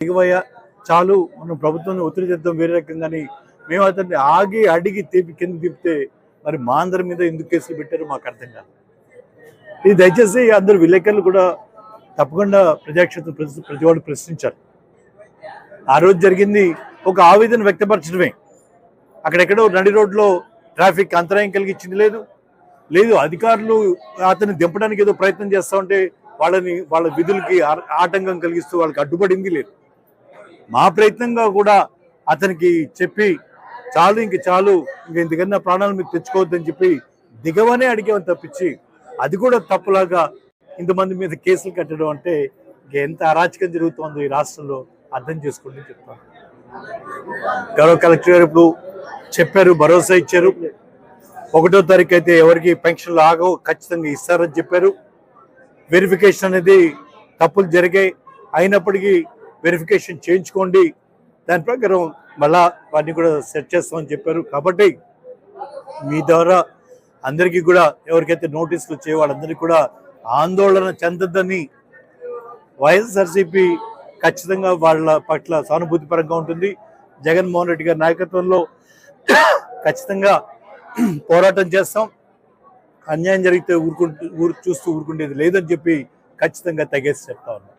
దిగువయ్య చాలు మనం ప్రభుత్వాన్ని ఒత్తిడి చేద్దాం వేరే రకంగాని మేము అతన్ని ఆగి అడిగి తీపి కింద తిప్పితే మరి మా అందరి మీద ఎందుకు కేసులు పెట్టారు మాకు అర్థం కాదు. ఇది దయచేసి అందరు విలేకరులు కూడా తప్పకుండా ప్రజాక్షేత్రం ప్రతి వాళ్ళు ప్రశ్నించారు ఆ రోజు జరిగింది ఒక ఆవేదన వ్యక్తపరచడమే. అక్కడెక్కడో నడి రోడ్లో ట్రాఫిక్ అంతరాయం కలిగించింది లేదు. లేదు అధికారులు అతన్ని దింపడానికి ఏదో ప్రయత్నం చేస్తా ఉంటే వాళ్ళని వాళ్ళ విధులకి ఆటంకం కలిగిస్తూ వాళ్ళకి అడ్డుపడింది లేదు. మా ప్రయత్నంగా కూడా అతనికి చెప్పి చాలు ఇంక చాలు ఇంక ఇంతకన్నా ప్రాణాలు మీకు తెచ్చుకోవద్దని చెప్పి దిగవనే అడిగామని తప్పించి అది కూడా తప్పులాగా ఇంతమంది మీద కేసులు కట్టడం అంటే ఇంక ఎంత అరాచకం జరుగుతుందో ఈ రాష్ట్రంలో అర్థం చేసుకోండి చెప్తాను. గౌరవ కలెక్టర్ గారు ఇప్పుడు చెప్పారు భరోసా ఇచ్చారు. ఒకటో తారీఖు అయితే ఎవరికి పెన్షన్లు ఆగవు ఖచ్చితంగా ఇస్తారని చెప్పారు. వెరిఫికేషన్ అనేది తప్పులు జరిగాయి. అయినప్పటికీ వెరిఫికేషన్ చేయించుకోండి. దాని ప్రకారం మళ్ళా వాటిని కూడా సెట్ చేస్తామని చెప్పారు. కాబట్టి మీ ద్వారా అందరికీ కూడా ఎవరికైతే నోటీసులు వచ్చే వాళ్ళందరికీ కూడా ఆందోళన చెందద్దని వైఎస్ఆర్సీపీ ఖచ్చితంగా వాళ్ళ పట్ల సానుభూతిపరంగా ఉంటుంది. జగన్మోహన్ రెడ్డి గారి నాయకత్వంలో ఖచ్చితంగా పోరాటం చేస్తాం. అన్యాయం జరిగితే ఊరుకుంటూ ఊరు చూస్తూ ఊరుకుండేది లేదని చెప్పి ఖచ్చితంగా తగేసి చెప్తా ఉన్నాం.